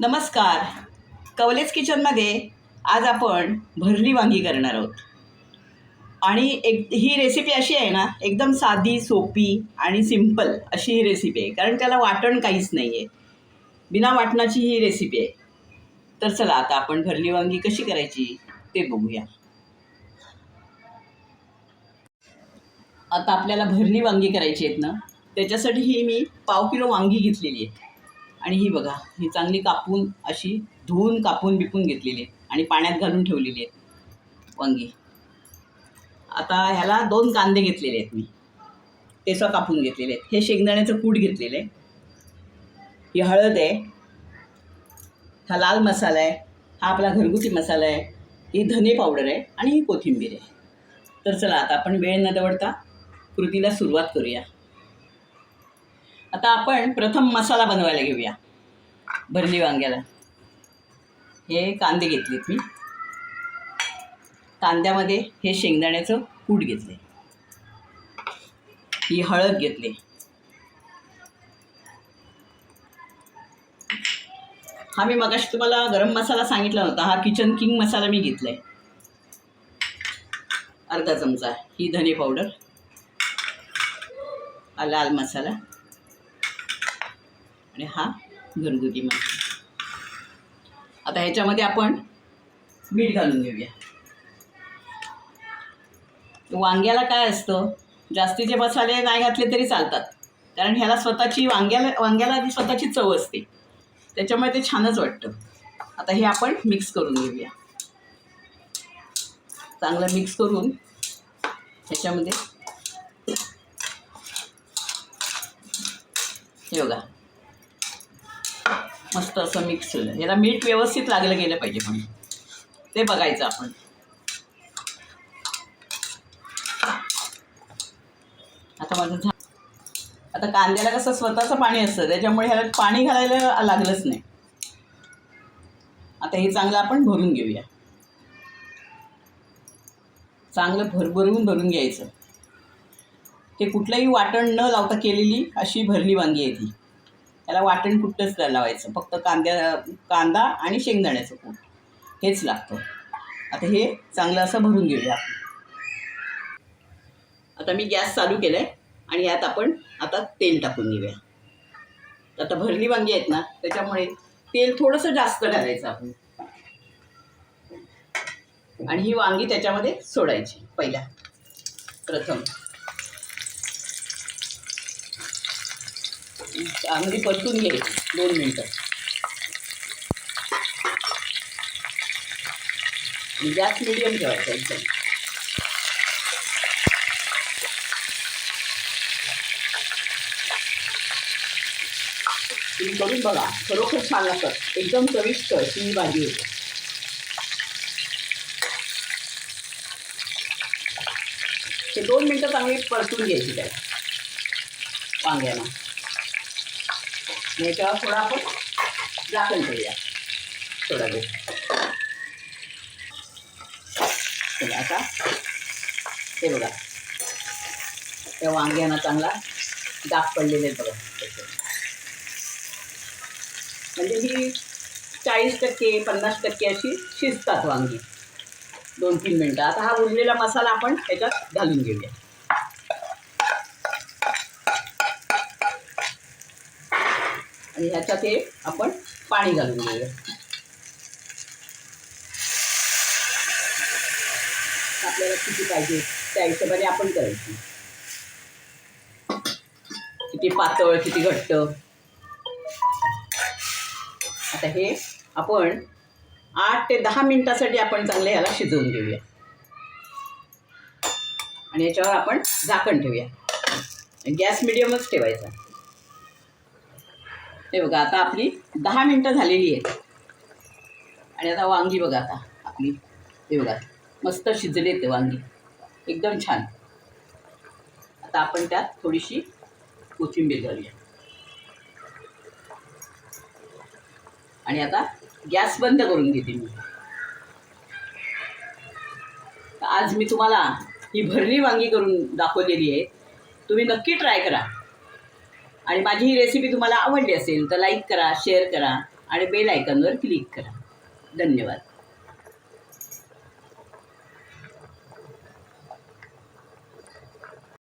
नमस्कार. कवलेज किचनमध्ये आज आपण भरली वांगी करणार आहोत. आणि एक ही रेसिपी अशी आहे ना एकदम साधी सोपी आणि सिंपल अशी ही रेसिपी आहे. कारण त्याला वाटण काहीच नाही आहे बिना वाटणाची ही रेसिपी आहे. तर चला आता आपण भरली वांगी कशी करायची ते बघूया. आता आपल्याला भरली वांगी करायची आहेत ना त्याच्यासाठी ही मी पाव किलो वांगी घेतलेली आहे. आणि ही बघा ही चांगली कापून अशी धुवून कापून बिपून घेतलेली आहे आणि पाण्यात घालून ठेवलेली आहेत वांगी. आता ह्याला दोन कांदे घेतलेले आहेत मी. ते सुद्धा कापून घेतलेले आहेत. हे शेंगदाण्याचं कूट घेतलेलं आहे. ही हळद आहे. हा लाल मसाला आहे. हा आपला घरगुती मसाला आहे. ही धने पावडर आहे आणि ही कोथिंबीर आहे. तर चला आता आपण वेळ न दवडता कृतीला सुरुवात करूया. आता आपण प्रथम मसाला बनवायला घेऊया. भरली वांग्याला. हे कांदे घेतलेत मी. कांद्यामध्ये हे शेंगदाण्याचं कूट घेतले ही हळद घेतली. हा मी मगाशी तुम्हाला गरम मसाला सांगितला होता. हा किचन किंग मसाला मी घेतला आहे अर्धा चमचा ही धने पावडर. हा लाल मसाला. आणि हा घरगुती मसाला आता ह्याच्यामध्ये आपण मीठ घालून घेऊया. वांग्याला काय असतं? जास्तीचे मसाले नाही घातले तरी चालतात. कारण ह्याला स्वतःची वांग्याला वांग्याला आधी स्वतःची चव असते. त्याच्यामुळे ते छानच वाटतं. आता हे आपण मिक्स करून घेऊया. चांगलं मिक्स करून ह्याच्यामध्ये हे बघा. मस्त असं मिक्स होईल. म्हणजे याला मीठ व्यवस्थित लागलं गेलं पाहिजे पण. ते बघायचं आपण. आता माझं झा आता कांद्याला कसं स्वतःचं पाणी असतं त्याच्यामुळे ह्याला पाणी घालायला लागलंच नाही. आता हे चांगलं आपण भरून घेऊया. चांगलं भरभरून भरून घ्यायचं. ते कुठलंही वाटण न लावता केलेली अशी भरली वांगी आहे ती. त्याला वाटण कुठंच नाही लावायचं. फक्त कांद्या कांदा आणि शेंगदाण्याचं कूट. हेच लागतं. आता हे चांगलं असं भरून घेऊया. आता मी गॅस चालू केला आहे आणि यात आपण आता तेल टाकून घेऊया. आता भरली वांगी आहेत ना त्याच्यामुळे तेल थोडंसं जास्त घालायचं आपण. आणि ही वांगी त्याच्यामध्ये सोडायची पहिल्या प्रथम. चांगली परतून घ्यायची दोन मिनटं. गॅस मिडियम ठेवायचा एकदम. तुम्ही करून बघा खरोखर छान लागतं एकदम चविष्ट अशी ही भाजी होते. ते दोन मिनटं चांगली परतून घ्यायची त्याला वांग्याला. याच्यावर थोडा आपण झाकण ठेवूया. थोडा वेळ. चला आता. हे बघा. त्या वांग्यांना चांगला डाग पडलेले बघा. म्हणजे ही चाळीस टक्के पन्नास टक्के अशी शिजतात वांगी. दोन तीन मिनटं. आता हा उरलेला मसाला आपण त्याच्यात घालून घेऊया. आणि ह्याच्यात हे आपण पाणी घालून घेऊया. आपल्याला किती पाहिजे? त्या हिशोबाने आपण करायची. किती पातळ किती घट्ट. आता हे आपण आठ ते दहा मिनिटासाठी आपण चांगलं ह्याला शिजवून घेऊया. आणि याच्यावर आपण झाकण ठेवूया. गॅस मिडियमच ठेवायचा. हे बघा आता आपली दहा मिनटं झालेली आहेत. आणि आता वांगी बघा आता आपली. हे बघा मस्त शिजले ते वांगी. एकदम छान. आता आपण त्यात थोडीशी कोथिंबीर घालूया. आणि आता गॅस बंद करून घेते मी. आज मी तुम्हाला ही भरली वांगी करून दाखवलेली आहे. तुम्ही नक्की ट्राय करा. आणि माझी ही रेसिपी तुम्हाला आवडली असेल तर लाईक करा शेअर करा आणि बेल आयकॉनवर क्लिक करा. धन्यवाद.